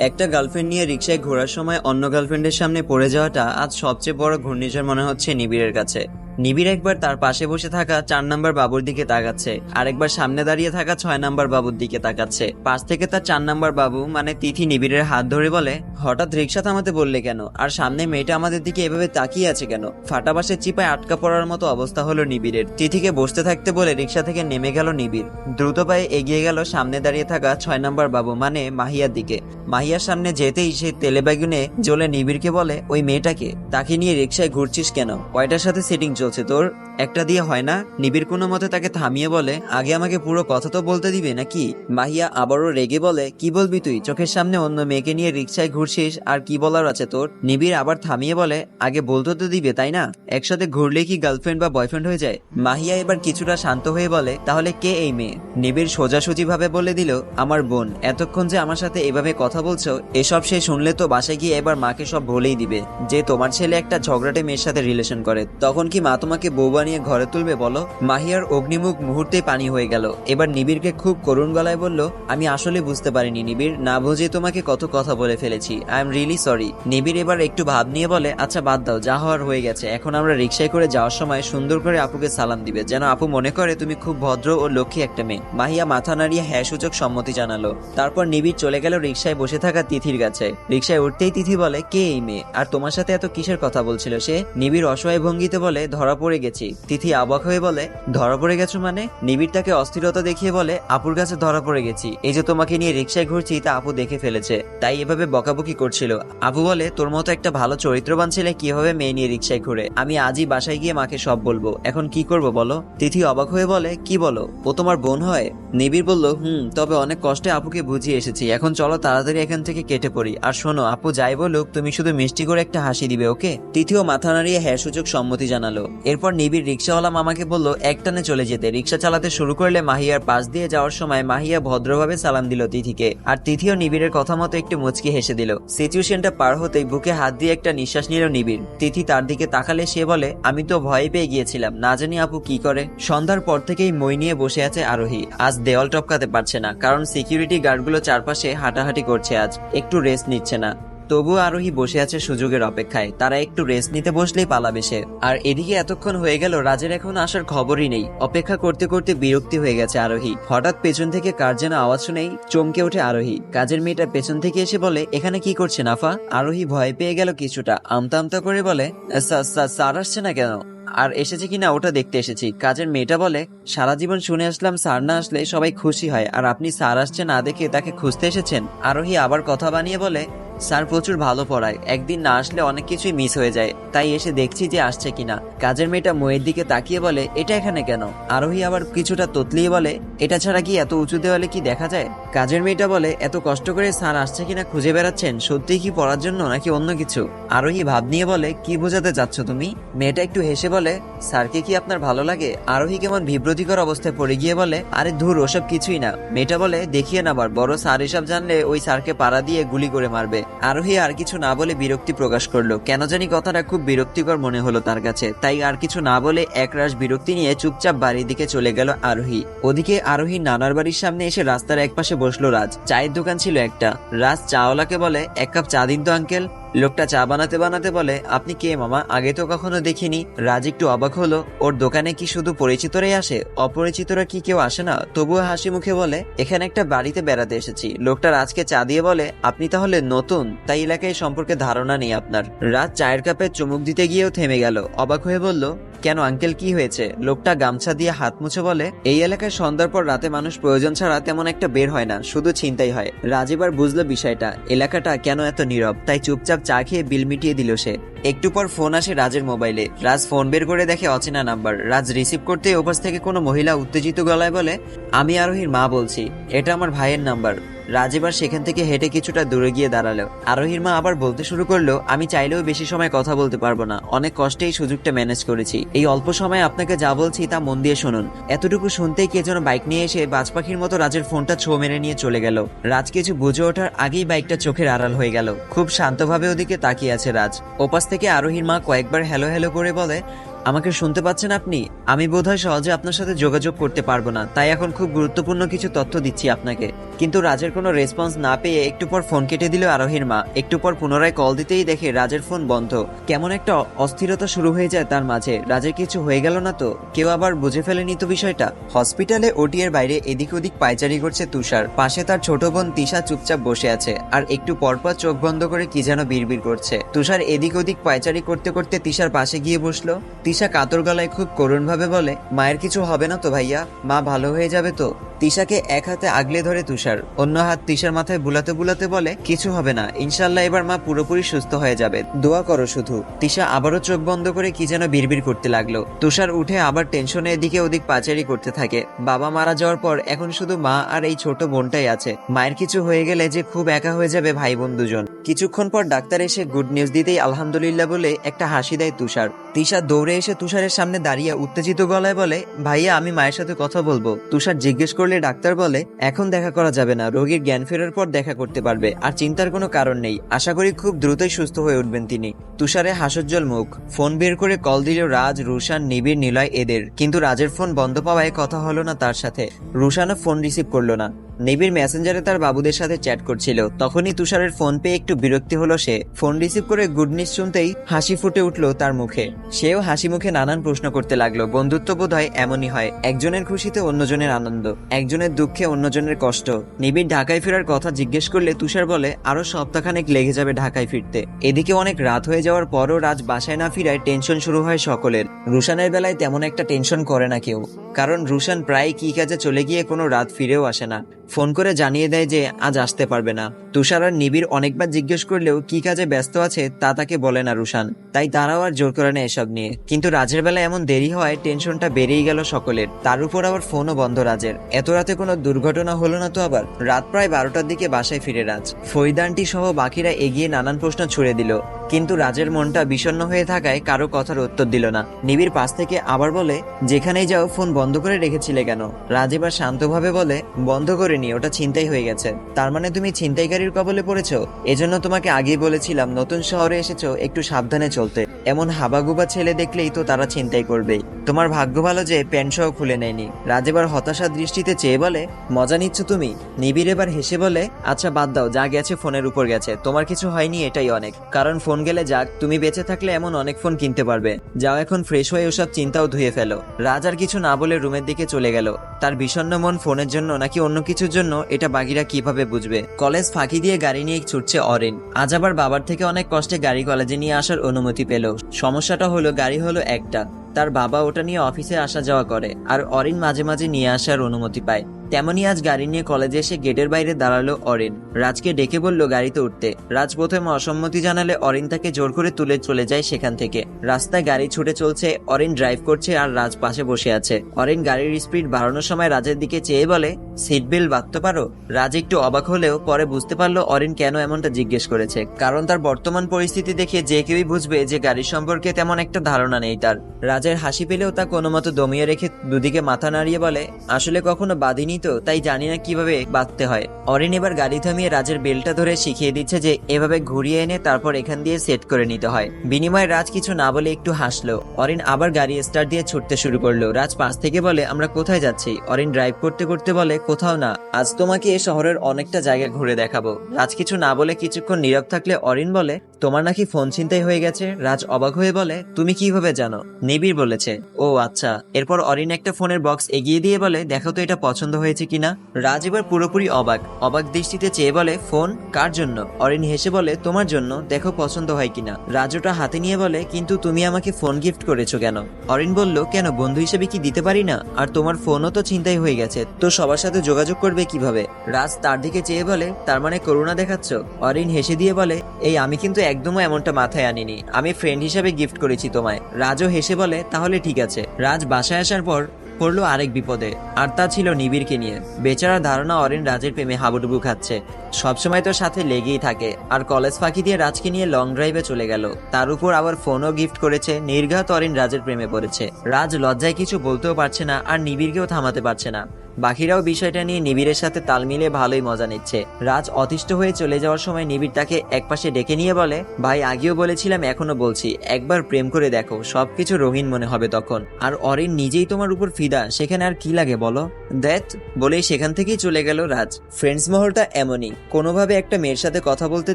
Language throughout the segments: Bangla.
একটা গার্লফ্রেন্ড নিয়ে রিক্সায় ঘোরার সময় অন্য গার্লফ্রেন্ডের সামনে পড়ে যাওয়াটা আজ সবচেয়ে বড় ঘূর্ণিঝড় মনে হচ্ছে নিবিড়ের কাছে। নিবিড় একবার তার পাশে বসে থাকা চার নাম্বার বাবুর দিকে তাকাচ্ছে, আরেকবার সামনে দাঁড়িয়ে থাকা ছয় নাম্বার বাবুর দিকে তাকাচ্ছে। পাশ থেকে তার চার নাম্বার বাবু মানে তিথি নিবিড়ের হাত ধরে বলে, হঠাৎ রিক্সা থামাতে বললে কেন? আর সামনে মেয়েটা আমাদের দিকে এভাবে তাকিয়ে আছে কেন? ফাটা বাসের চিপায় আটকা পড়ার মতো অবস্থা হলো নিবিড়ের। তিথিকে বসতে থাকতে বলে রিক্সা থেকে নেমে গেল নিবিড়। দ্রুত পায়ে এগিয়ে গেল সামনে দাঁড়িয়ে থাকা ছয় নাম্বার বাবু মানে মাহিয়ার দিকে। মাহিয়ার সামনে যেতেই সে তেলে বেগুনে জ্বলে নিবিড়কে বলে, ওই মেয়েটাকে তাকে নিয়ে রিক্সায় ঘুরছিস কেন? কয়টার সাথে সেটিং চলছে? তোর? একটা দিয়ে হয় না? নিবিড় কোনো মতে তাকে থামিয়ে বলে, আগে আমাকে পুরো কথা তো বলতে দিবে নাকি? মাহিয়া আবারও রেগে বলে, কি বলবি তুই? চোখের সামনে অন্য মেয়েকে নিয়ে রিক্সায় ঘুরছিস, আর কি বলার আছে তোর? নিবিড় আবার থামিয়ে বলে, আগে বলতে তো দিবে, তাই না? একসাথে ঘুরলে কি গার্লফ্রেন্ড বা বয়ফ্রেন্ড হয়ে যায়? মাহিয়া এবার কিছুটা শান্ত হয়ে বলে, তাহলে কে এই মেয়ে? নিবিড় সোজাসুজি ভাবে বলে দিল, আমার বোন। এতক্ষণ যে আমার সাথে এভাবে কথা বলছো, এসব সে শুনলে তো বাসায় গিয়ে এবার মাকে সব বলেই দিবে যে তোমার ছেলে একটা ঝগড়াটে মেয়ের সাথে রিলেশন করে। তখন কি মা তোমাকে বউ বানিয়ে ঘরে তুলবে বলো? মাহিয়ার অগ্নিমুখ মুহূর্তেই পানি হয়ে গেল। এবার নিবিড়কে খুব করুণ গলায় বলল, আমি আসলে বুঝতে পারিনি নিবিড়, না বুঝে তোমাকে কত কথা বলে ফেলেছি। আই এম রিয়েলি সরি নিবিড় এবার একটু ভাব নিয়ে বলে আচ্ছা বাদ দাও, যা হওয়ার হয়ে গেছে। এখন আমরা রিক্সায় করে যাওয়ার সময় সুন্দর করে আপুকে সালাম দিবে। যেন আপু মনে করে তুমি খুব ভদ্র ও লক্ষ্মী একটা মেয়ে। মাহিয়া মাথা নাড়িয়ে হ্যাঁ সূচক সম্মতি জানালো। তারপর নিবিড় চলে গেল রিক্সায় বসে থাকা তিথির কাছে। রিক্সায় উঠতেই তিথি বলে, কে এই মেয়ে? আর তোমার সাথে এত কিসের কথা বলছিল সে? নিবিড় অসহায় ভঙ্গিতে বলে ধরা পড়ে গেছি। তিথি অবাক হয়ে বলে, ধরা পড়ে গেছো মানে? নিবিড় তাকে অস্থিরতা দেখিয়ে বলে, আপুর কাছে ধরা পড়ে গেছি। এই যে তোমাকে নিয়ে রিক্সায় ঘুরছি, তা আপু দেখে ফেলেছে। তাই এভাবে বকাবকি করছিল। আপু বলে, তোর মতো একটা ভালো চরিত্রবান ছেলে কীভাবে মেয়ে নিয়ে রিক্সায় ঘুরে? আমি আজই বাসায় গিয়ে মাকে সব বলব। এখন কি করব বলো? তিথি অবাক হয়ে বলে, কি বলো? ও তোমার বোন হয়? নিবিড় বলল, হুম, তবে অনেক কষ্টে আপুকে বুঝিয়ে এসেছি। এখন চলো তাড়াতাড়ি এখান থেকে কেটে পড়ি। আর শোনো, আপু যাই বলুক, তুমি শুধু মিষ্টি করে একটা হাসি দিবে, ওকে? তৃতীয় মাথা নাড়িয়ে হ্যাঁ সূচক সম্মতি জানালো। এরপর নিবিড় রিক্সাওয়ালা মামাকে বলল একটানে চলে যেতে। রিক্সা চালাতে শুরু করলে মাহিয়ার পাশ দিয়ে যাওয়ার সময় মাহিয়া ভদ্রভাবে সালাম দিল তিথিকে। আর তিথিও নিবিড়ের কথা মতো একটু মুচকি হেসে দিল। সিচুয়েশনটা পার হতেই বুকে হাত দিয়ে একটা নিঃশ্বাস নিল নিবিড়। তিথি তার দিকে তাকালে সে বলে, আমি তো ভয় পেয়ে গিয়েছিলাম। না জানি আপু কি করে। সন্ধ্যার পর থেকেই মই নিয়ে বসে আছে আরোহী। আজ দেওয়াল টপকাতে পারছে না, কারণ সিকিউরিটি গার্ডগুলো চারপাশে হাঁটাহাঁটি করছে আজ। একটু রেস্ট নিচ্ছে না। তবুও আরোহী বসে আছে সুযোগের অপেক্ষায়। তারা একটু রেস্ট নিতে বসলেই পালাবে সে। আর এদিকে এতক্ষণ হয়ে গেল রাজের এখন আসার খবরই নেই। অপেক্ষা করতে করতে বিরক্তি হয়ে গেছে আরোহী। হঠাৎ পেছন থেকে কার যেন আওয়াজ শুনেই চমকে ওঠে আরোহী। কাজের মেয়েটা পেছন থেকে এসে বলে এখানে কি করছে নাফা আরোহী ভয় পেয়ে গেল কিছুটা। আমতা আমতা করে বলে "স্যার, স্যার, স্যার আসছে না কেন? আর এসেছে কিনা ওটা দেখতে এসেছি। কাজের মেয়েটা বলে, সারা জীবন শুনে আসলাম, স্যার না আসলে সবাই খুশি হয়। আর আপনি স্যার আসছে না দেখে তাকে খুঁজতে এসেছেন? আরোহী আবার কথা বানিয়ে বলে, স্যার প্রচুর ভালো পড়ায়। একদিন না আসলে অনেক কিছুই মিস হয়ে যায়। তাই এসে দেখছি যে আসছে কিনা। কাজের মেয়েটা ময়ের দিকে তাকিয়ে বলে, এটা এখানে কেন? আরোহী আবার কিছুটা ততলিয়ে বলে, এটা ছাড়া কি এত উঁচু দেওয়ালে কি দেখা যায়? কাজের মেয়েটা বলে, এত কষ্ট করে স্যার আসছে কিনা খুঁজে বেড়াচ্ছেন? সত্যি কি পড়ার জন্য নাকি অন্য কিছু? আরোহী ভাব নিয়ে বলে, কি বোঝাতে চাচ্ছ তুমি? মেয়েটা একটু হেসে বলে, স্যারকে কি আপনার ভালো লাগে? আরোহী কেমন বিব্রতিকর অবস্থায় পড়ে গিয়ে বলে, আরে ধুর, ওসব কিছুই না। মেয়েটা বলে, দেখিয়ে নাবার বড় স্যার এসব জানলে ওই স্যারকে পাড়া দিয়ে গুলি করে মারবে। আরোহী আর কিছু না বলে বিরক্তি প্রকাশ করল। কেন জানি কথাটা খুব বিরক্তিকর মনে হলো তার কাছে, তাই আর কিছু না বলে একরাশ বিরক্তি নিয়ে চুপচাপ বাড়ির দিকে চলে গেল আরোহী। ওদিকে আরোহী নানার বাড়ির সামনে এসে রাস্তার একপাশে বসল রাজ। চায়ের দোকান ছিল একটা। রাজ চাওয়ালাকে বলে, এক কাপ চা দিন তো, আঙ্কেল। লোকটা চা বানাতে বানাতে বলে, আপনি কে মামা? আগে তো কখনো দেখিনি। রাজ একটু অবাক হলো। ওর দোকানে কি শুধু পরিচিতরাই আসে? অপরিচিতরা কি কেউ আসে না? তবুও হাসি মুখে বলে, এখানে একটা বাড়িতে বেড়াতে এসেছি। লোকটা রাজকে চা দিয়ে বলে, আপনি তাহলে নতুন, তাই এলাকায় সম্পর্কে ধারণা নেই আপনার। রাজ চায়ের কাপে চুমুক দিতে গিয়েও থেমে গেল। অবাক হয়ে বলল, কেন আঙ্কেল, কি হয়েছে? লোকটা গামছা দিয়ে হাত মুছে বলে, এই এলাকায় সন্ধ্যার পর রাতে মানুষ প্রয়োজন ছাড়া তেমন একটা বের হয় না, শুধু চিন্তাই হয়। রাজ এবার বুঝলো বিষয়টা, এলাকাটা কেন এত নীরব, তাই চুপচাপ চা খেয়ে বিল মিটিয়ে দিল সে। একটু পর ফোন আসে রাজের মোবাইলে। রাজ ফোন বের করে দেখে অচেনা নাম্বার। রাজ রিসিভ করতে ওপাশ থেকে কোনো মহিলা উত্তেজিত গলায় বলে, আমি আরোহীর মা বলছি। এটা আমার ভাইয়ের নাম্বার। রাজ এবার সেখান থেকে হেঁটে কিছুটা দূরে গিয়ে দাঁড়াল। আরোহীর মা আবার বলতে শুরু করল, আমি চাইলেও বেশি সময় কথা বলতে পারব না। অনেক কষ্টে এই সুযোগটা ম্যানেজ করেছি। এই অল্প সময় আপনাকে যা বলছি তা মন দিয়ে শুনুন এতটুকু শুনতেই কে যেন বাইক নিয়ে এসে বাজ পাখির মতো রাজের ফোনটা ছো মেরে নিয়ে চলে গেল। রাজ কিছু বুঝে ওঠার আগেই বাইকটা চোখের আড়াল হয়ে গেল। খুব শান্তভাবে ওদিকে তাকিয়ে আছে রাজ। ওপাশ থেকে আরোহীর মা কয়েকবার হ্যালো হ্যালো করে বলে আমাকে শুনতে পাচ্ছেন আপনি? আমি বোধহয় সহজে আপনার সাথে যোগাযোগ করতে পারব না, তাই এখন খুব গুরুত্বপূর্ণ কিছু তথ্য দিচ্ছি আপনাকে। কিন্তু রাজের কোনো রেসপন্স না পেয়ে একটু পর ফোন কেটে দিল আরোহীর মা। একটু পর পুনরায় কল দিতেই দেখে রাজের ফোন বন্ধ। কেমন একটা অস্থিরতা শুরু হয়ে যায় তার মাঝে। রাজের কিছু হয়ে গেল না তো? কেউ আবার বুঝে ফেলেনি তো বিষয়টা? হসপিটালে ওটি এর বাইরে এদিক ওদিক পায়চারি করছে তুষার। পাশে তার ছোট বোন তিশা চুপচাপ বসে আছে। আর একটু পরপর চোখ বন্ধ করে কি যেন বিড়বিড় করছে। তুষার এদিক ওদিক পায়চারি করতে করতে তিশার পাশে গিয়ে বসল। তিশা কাতর গলায় খুব করুণ ভাবে বলে, মায়ের কিছু হবে না তো ভাইয়া? মা ভালো হয়ে যাবে তো? তিশাকে এক হাতে আগলে ধরে তুষার, অন্য হাত তিশার মাথায় বুলাতে বুলাতে বলে, কিছু হবে না, ইনশাল্লাহ এবার মা পুরোপুরি সুস্থ হয়ে যাবে। দোয়া করো শুধু। তিশা আবারও চোখ বন্ধ করে কি যেন বিড়বিড় করতে লাগল। তুষার উঠে আবার টেনশনে এদিকে ওদিক পাচারি করতে থাকে। বাবা মারা যাওয়ার পর এখন শুধু মা আর এই ছোট বোনটাই আছে। মায়ের কিছু হয়ে গেলে যে খুব একা হয়ে যাবে ভাই বোন দুজন। কিছুক্ষণ পর ডাক্তার এসে গুড নিউজ দিতেই আলহামদুলিল্লাহ বলে একটা হাসি দেয় তুষার। তিশা দৌড়ে এসে তুষারের সামনে দাঁড়িয়ে উত্তেজিত গলায় বলে, ভাইয়া, আমি মায়ের সাথে কথা বলব। তুষার জিজ্ঞেস করলে ডাক্তার বলে, এখন দেখা করা যাবে না, রোগীর জ্ঞান ফেরার পর দেখা করতে পারবে, আর চিন্তার কোনো কারণ নেই। আশা করি খুব দ্রুতই সুস্থ হয়ে উঠবেন তিনি। তুষারে হাসজ্জ্বল মুখ, ফোন বের করে কল দিল রাজ, রুশান, নিবিড়, নিলয় এদের। কিন্তু রাজের ফোন বন্ধ পাওয়ায় কথা হলো না তার সাথে। রুশানও ফোন রিসিভ করল না। নিবিড় মেসেঞ্জারে তার বাবুদের সাথে চ্যাট করছিল। তখনই তুষারের ফোন পেয়ে একটু বিরক্তি হলো সে। ফোন রিসিভ করে গুড নিউজ শুনতেই হাসি ফুটে উঠল তার মুখে। সেও হাসি মুখে নানান প্রশ্ন করতে লাগল। বন্ধুত্ব বোধ হয় এমনই হয়। একজনের খুশিতে অন্যজনের আনন্দ, একজনের দুঃখে অন্যজনের কষ্ট। নিবিড় ঢাকায় ফেরার কথা জিজ্ঞেস করলে তুষার বলে, আরও সপ্তাহখানেক লেগে যাবে ঢাকায় ফিরতে। এদিকে অনেক রাত হয়ে যাওয়ার পরও রাজ বাসায় না ফিরায় টেনশন শুরু হয় সকলের। রুশানের বেলায় তেমন একটা টেনশন করে না কেউ। কারণ রুশান প্রায় কি কাজে চলে গিয়ে কোনো রাত ফিরেও আসে না। ফোন করে জানিয়ে দেয় যে আজ আসতে পারবে না। তুষার আর নিবিড় অনেকবার জিজ্ঞেস করলেও কি কাজে ব্যস্ত আছে তা তাকে বলে না রুশান। তাই তারাও আর জোর করে না এসব নিয়ে। কিন্তু রাজের বেলায় এমন দেরি হওয়ায় টেনশনটা বেড়েই গেল সকলের। তার উপর আবার ফোনও বন্ধ রাজের। এত রাতে কোনো দুর্ঘটনা হলো না তো আবার। রাত প্রায় বারোটার দিকে বাসায় ফিরে রাজ। ফৈদানটি সহ বাকিরা এগিয়ে নানান প্রশ্ন ছুড়ে দিল। কিন্তু রাজের মনটা বিষণ্ণ হয়ে থাকায় কারও কথার উত্তর দিল না। নিবিড় পাশ থেকে আবার বলে, যেখানেই যাও, ফোন বন্ধ করে রেখেছিলে কেন? রাজ এবার শান্তভাবে বলে, বন্ধ করিনি ওটা ছিনতাই হয়ে গেছে। তার মানে তুমি ছিনতাইকারীর কবলে পড়েছো? এজন্য তোমাকে আগেই বলেছিলাম, নতুন শহরে এসেছ একটু সাবধানে চলতে। এমন হাবাগুবা ছেলে দেখলেই তো তারা ছিনতাই করবেই তোমার ভাগ্য ভালো যে প্যান্ট সহ খুলে নেয়নি। রাজ এবার হতাশার দৃষ্টিতে চেয়ে বলে, মজা নিচ্ছ তুমি? নিবিড় এবার হেসে বলে আচ্ছা বাদ দাও, যা গেছে ফোনের উপর গেছে। তোমার কিছু হয়নি, এটাই অনেক। কারণ ফোন গেলে যাক, তুমি বেঁচে থাকলে এমন অনেক ফোন কিনতে পারবে। যাও এখন ফ্রেশ হয়ে ওসব চিন্তাও ধুয়ে ফেলো। রাজ আর কিছু না বলে রুমের দিকে চলে গেল। তার বিষণ্ণ মন ফোনের জন্য নাকি অন্য কিছুর জন্য, এটা বাকিরা কীভাবে বুঝবে? কলেজ ফাঁকি দিয়ে গাড়ি নিয়ে ছুটছে অরেন। আজ আবার বাবার থেকে অনেক কষ্টে গাড়ি কলেজে নিয়ে আসার অনুমতি পেল। সমস্যাটা হলো, গাড়ি হলো একটা। তার বাবা ওটা নিয়ে অফিসে আসা যাওয়া করে, আর অরিন মাঝে মাঝে নিয়ে আসার অনুমতি পায়। তেমনই আজ গাড়ি নিয়ে কলেজে এসে গেটের বাইরে দাঁড়াল অরিন। রাজকে ডেকে বলল গাড়িতে উঠতে। রাজ প্রথমে অসম্মতি জানালে অরিন তাকে জোর করে তুলে চলে যায় সেখান থেকে। রাস্তায় গাড়ি ছুটে চলছে, অরিন ড্রাইভ করছে আর রাজ পাশে বসে আছে। অরিন গাড়ির স্পিড বাড়ানোর সময় রাজের দিকে চেয়ে বলে সিট বেল্ট বাঁধতে পারো? রাজ একটু অবাক হলেও পরে বুঝতে পারল অরিন কেন এমনটা জিজ্ঞেস করেছে। কারণ তার বর্তমান পরিস্থিতি দেখে যে কেউই বুঝবে যে গাড়ির সম্পর্কে তেমন একটা ধারণা নেই তার। রাজের হাসি পেলেও তা কোনো মতো দমিয়ে রেখে দুদিকে মাথা নাড়িয়ে বলে, আসলে কখনো বাঁধিনি তো, তাই জানি না কীভাবে বাঁধতে হয়। অরিন এবার গাড়ি থামিয়ে রাজের বেলটা ধরে শিখিয়ে দিচ্ছে যে, এভাবে ঘুরিয়ে এনে তারপর এখান দিয়ে সেট করে নিতে হয়। বিনিময়ে রাজ কিছু না বলে একটু হাসলো। অরিন আবার গাড়ি স্টার্ট দিয়ে ছুটতে শুরু করল। রাজ পাশ থেকে বলে, আমরা কোথায় যাচ্ছি? অরিন ড্রাইভ করতে করতে বলে, কোথাও না। আজ তোমাকে এ শহরের অনেকটা জায়গা ঘুরে দেখাবো। রাজ কিছু না বলে কিছুক্ষণ নীরব থাকলে অরিন বলে তোমার নাকি ফোন ছিনতাই হয়ে গেছে? রাজ অবাক হয়ে বলে, তুমি কীভাবে জানো? নিবিড় বলেছে, ও আচ্ছা। এরপর অরিন একটা ফোনের বক্স এগিয়ে দিয়ে বলে, দেখো তো এটা পছন্দ হয়েছে কিনা? রাজ এবার পুরোপুরি অবাক অবাক দৃষ্টিতে চেয়ে বলে, ফোন? কার জন্য? অরিন হেসে বলে, তোমার জন্য, দেখো পছন্দ হয় কিনা? রাজ ওটা হাতে নিয়ে বলে, কিন্তু তুমি আমাকে ফোন গিফট করেছ কেন? অরিন বলল, কেন, বন্ধু হিসেবে কি দিতে পারি না? আর তোমার ফোনও তো চিন্তাই হয়ে গেছে, তো সবার সাথে যোগাযোগ করবে কীভাবে? রাজ তার দিকে চেয়ে বলে, তার মানে করুণা দেখাচ্ছ? অরিন হেসে দিয়ে বলে, এই, আমি কিন্তু একদমও এমনটা মাথায় আনিনি। আমি ফ্রেন্ড হিসেবে গিফট করেছি তোমায়। রাজও হেসে বলে, তাহলে ঠিক আছে। রাজ বাসায় আসার পর পড়ল আরেক বিপদে, আর তা ছিল নিবিড়কে নিয়ে। বেচারা ধারণা অরেন রাজের প্রেমে হাবুডুবু খাচ্ছে। সবসময় তো সাথে লেগেই থাকে, আর কলেজ ফাঁকি দিয়ে রাজকে নিয়ে লং ড্রাইভে চলে গেল। তার উপর আবার ফোনও গিফট করেছে, নির্ঘাত অরিন রাজের প্রেমে পড়েছে। রাজ লজ্জায় কিছু বলতেও পারছে না, আর নিবিড়কেও থামাতে পারছে না। বাকিরাও বিষয়টা নিয়ে নিবিড়ের সাথে তাল মিলে ভালোই মজা নিচ্ছে। রাজ অতিষ্ঠ হয়ে চলে যাওয়ার সময় নিবিড় তাকে একপাশে ডেকে নিয়ে বলে, ভাই, আগেও বলেছিলাম, এখনও বলছি। একবার প্রেম করে দেখো, সবকিছু রঙিন মনে হবে তখন। আর অরিন নিজেই তোমার উপর ফিদা, সেখানে আর কি লাগে বলো? দ্যাট বলেই সেখান থেকেই চলে গেল রাজ। ফ্রেন্ডস মহলটা এমনই, কোনোভাবে একটা মেয়ের সাথে কথা বলতে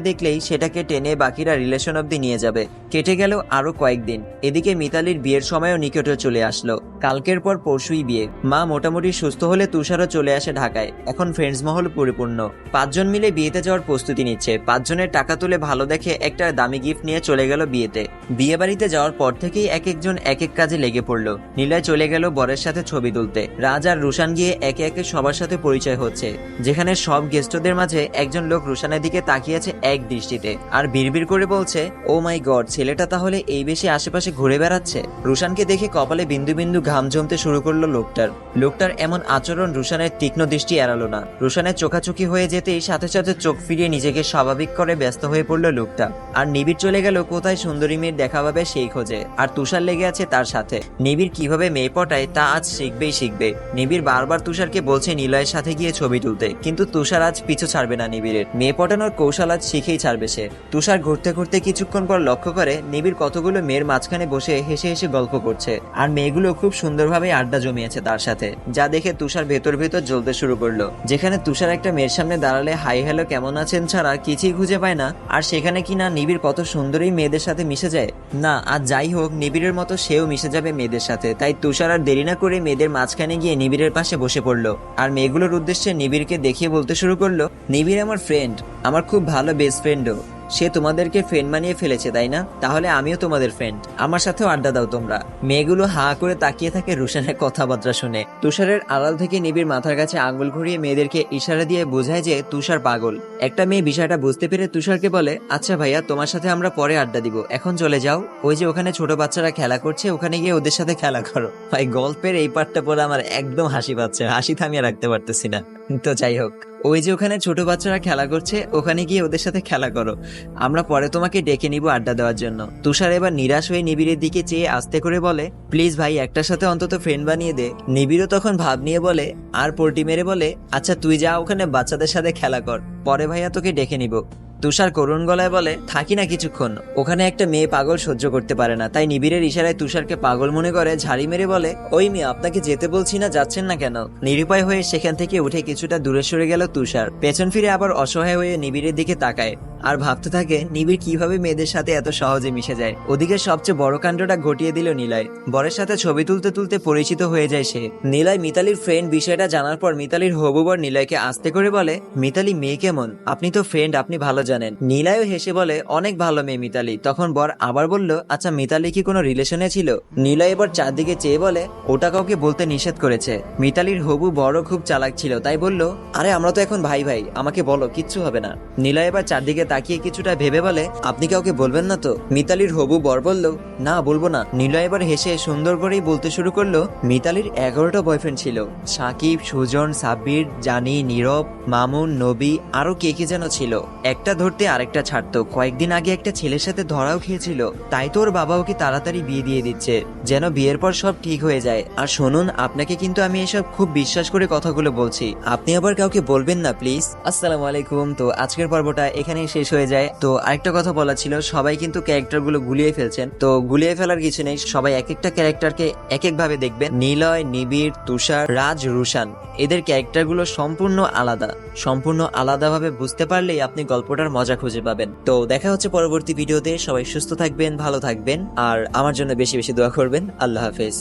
দেখলেই সেটাকে টেনে বাকিরা রিলেশন অব্দি নিয়ে যাবে। কেটে গেল আরও কয়েকদিন। এদিকে মিতালির বিয়ের সময়ও নিকটে চলে আসলো। কালকের পর পরশুই বিয়ে। মা মোটামুটি সুস্থ হলে তুষারও চলে আসে ঢাকায়। এখন ফ্রেন্ডস মহল পরিপূর্ণ। পাঁচজন মিলে বিয়েতে যাওয়ার প্রস্তুতি নিচ্ছে। পাঁচজনের টাকা তুলে ভালো দেখে একটা দামি গিফট নিয়ে চলে গেল বিয়েতে। বিয়ে বাড়িতে যাওয়ার পর থেকেই এক একজন এক এক কাজে লেগে পড়ল। নীলয় চলে গেল বরের সাথে ছবি তুলতে। রাজ আর রুশান গিয়ে একে একে সবার সাথে পরিচয় হচ্ছে। যেখানে সব গেস্টদের মাঝে একজন লোক রুশানের দিকে তাকিয়েছে এক দৃষ্টিতে। আর বিড়বিড় করে বলছে, ও মাই গড, ছেলেটা তাহলে এই বেশি আশেপাশে ঘুরে বেড়াচ্ছে? রুশানকে দেখে কপালে বিন্দু বিন্দু ঘাম জমতে শুরু করল লোকটার। লোকটার এমন আচরণ রুশানের তীক্ষ্ণ দৃষ্টি এড়ালো না। রুশানের চোখাচোখি হয়ে যেতেই সাথে সাথে চোখ ফিরিয়ে নিজেকে স্বাভাবিক করে ব্যস্ত হয়ে পড়ল লোকটা। আর নিবিড় চলে গেল কোথায় সুন্দরী মেয়ের দেখা পাবে সেই খোঁজে। আর তুষার লেগে আছে তার সাথে। নিবিড় কীভাবে মেয়ে পটায় তা আজ শিখবেই শিখবে। নিবিড় বারবার তুষারকে বলছে নিলয়ের সাথে গিয়ে ছবি তুলতে। কিন্তু তুষার আজ পিছু ছাড়বে না নিবিড়ের। মেয়ে পটানোর কৌশল আজ শিখেই ছাড়বে সে। তুষার ঘুরতে ঘুরতে কিছুক্ষণ পর লক্ষ্য করে নিবিড় কতগুলো মেয়ের মাঝখানে বসে হেসে হেসে গল্প করছে। আর মেয়েগুলো খুব সুন্দরভাবে আড্ডা জমিয়েছে তার সাথে। যা দেখে তুষার ভেতর ভেতর জ্বলতে শুরু করল। যেখানে তুষার একটা মেয়ের সামনে দাঁড়ালে, হাই, হ্যালো, কেমন আছেন? ছাড়া কিছুই খুঁজে পায় না। আর সেখানে কি না নিবিড় কত সুন্দরই মেয়েদের সাথে মিশে যায়? না, আর যাই হোক, নিবিড়ের মতো সেও মিশে যাবে মেয়েদের সাথে। তাই তুষার আর দেরি না করে মেয়েদের মাঝখানে গিয়ে নিবিড়ের পাশে বসে পড়ল। আর মেয়েগুলোর উদ্দেশ্যে নিবিড়কে দেখিয়ে বলতে শুরু করল, নিবিড় আমার ফ্রেন্ড আমার খুব ভালো বেস্ট ফ্রেন্ডও সে তোমাদেরকে ফ্রেন্ড বানিয়ে ফেলেছে, তাই না? তাহলে আমিও তোমাদের ফ্রেন্ড আমার সাথেও আড্ডা দাও তোমরা। মেয়েগুলো হা করে তাকিয়ে থাকে রুশানের কথাবার্তা শুনে। তুষারের আড়াল থেকে নিবিড় মাথার কাছে আঙুল ঘুরিয়ে মেয়েদেরকে ইশারা দিয়ে বোঝায় যে তুষার পাগল। একটা মেয়ে বিষয়টা বুঝতে পেরে তুষারকে বলে আচ্ছা ভাইয়া, তোমার সাথে আমরা পরে আড্ডা দিব। এখন চলে যাও। ওই যে ওখানে ছোট বাচ্চারা খেলা করছে, ওখানে গিয়ে ওদের সাথে খেলা করো। ভাই, গল্পের এই পার্টটা পরে আমার একদম হাসি পাচ্ছে। হাসি থামিয়ে রাখতে পারতেছি না। তো যাই হোক, ওই যে ওখানে ছোট বাচ্চারা খেলা করছে, ওখানে গিয়ে ওদের সাথে খেলা করো। আমরা পরে তোমাকে ডেকে নিব আড্ডা দেওয়ার জন্য। তুষার এবার নিরাশ হয়ে নিবিড়ের দিকে চেয়ে আস্তে করে বলে, প্লিজ ভাই, একটার সাথে অন্তত ফ্রেন্ড বানিয়ে দে। নিবিড়ও তখন ভাব নিয়ে বলে, আর পোল্টি মেরে বলে আচ্ছা তুই যা ওখানে বাচ্চাদের সাথে খেলা কর। পরে ভাইয়া তোকে ডেকে নিব। তুষার করুণ গলায় বলে, থাকি না কিছুক্ষণ। ওখানে একটা মেয়ে পাগল সহ্য করতে পারে না। তাই নিবিড়ের ইশারায় তুষারকে পাগল মনে করে ঝাড়ি মেরে বলে, ওই মেয়ে, আপনাকে যেতে বলছি না, যাচ্ছেন না কেন? নিরুপায় হয়ে সেখান থেকে উঠে কিছুটা দূরে সরে গেল তুষার। পেছন ফিরে আবার অসহায় হয়ে নিবিড়ের দিকে তাকায়। আর ভাবতে থাকে, নিবিড় কীভাবে মেয়েদের সাথে এত সহজে মিশে যায়? ওদিকে সবচেয়ে বড় কাণ্ডটা ঘটিয়ে দিল নিলয়। বরের সাথে ছবি তুলতে তুলতে পরিচিত হয়ে যায় সে। নিলয় মিতালির ফ্রেন্ড বিষয়টা জানার পর মিতালির হবু বর নিলয়কে আস্তে করে বলে, মিতালি, মেয়ে কেমন? আপনি তো ফ্রেন্ড আপনি ভালো জানেন। নিলয়ও হেসে বলে, অনেক ভালো মেয়ে মিতালি। তখন বর আবার বলল আচ্ছা মিতালি কি কোনো রিলেশনে ছিল? নিলয় এবার চারদিকে চেয়ে বলে, ওটা কাউকে বলতে নিষেধ করেছে। মিতালির হবু বড় খুব চালাক ছিল, তাই বলল, আরে, আমরা তো এখন ভাই ভাই, আমাকে বলো, কিচ্ছু হবে না। নিলয় এবার চারদিকে তাকিয়ে কিছুটা ভেবে বলে, আপনি কাউকে বলবেন না তো? মিতালির হবু বর বলল, না, বলব না। নিলয় এবার হেসে সুন্দর করেই বলতে শুরু করল, মিতালির এগারোটা বয়ফ্রেন্ড ছিল। সাকিব, সুজন, সাব্বির, জানি, নীরব, মামুন, নবী, আরও কে কে যেন ছিল। একটা ধরতে আরেকটা ছাড়তো। কয়েকদিন আগে একটা ছেলের সাথে ধরাও খেয়েছিল। তাই তো ওর বাবা ওকে তাড়াতাড়ি বিয়ে দিয়ে দিচ্ছে। যেন বিয়ের পর সব ঠিক হয়ে যায়। আর শুনুন, আপনাকে কিন্তু আমি এসব খুব বিশ্বাস করে কথাগুলো বলছি। আপনি আবার কাউকে বলবেন না, প্লিজ। আসসালামু আলাইকুম। তো আজকের পর্বটা এখানেই শেষ হয়ে যায়। তো আরেকটা কথা বলা ছিল, সবাই কিন্তু ক্যারেক্টারগুলো গুলিয়ে ফেলছেন। তো গুলিয়ে ফেলার কিছু নেই, সবাই এক একটা ক্যারেক্টারকে এক এক ভাবে দেখবেন। নিলয়, নিবিড়, তুষার, রাজ, রুশান। এদের ক্যারেক্টারগুলো সম্পূর্ণ আলাদা। সম্পূর্ণ আলাদাভাবে বুঝতে পারলেই আপনি গল্পটার মজা খুঁজে পাবেন। তো দেখা হচ্ছে পরবর্তী ভিডিওতে। সবাই সুস্থ থাকবেন, ভালো থাকবেন, আর আমার জন্য বেশি বেশি দোয়া করবেন। আল্লাহ হাফেজ।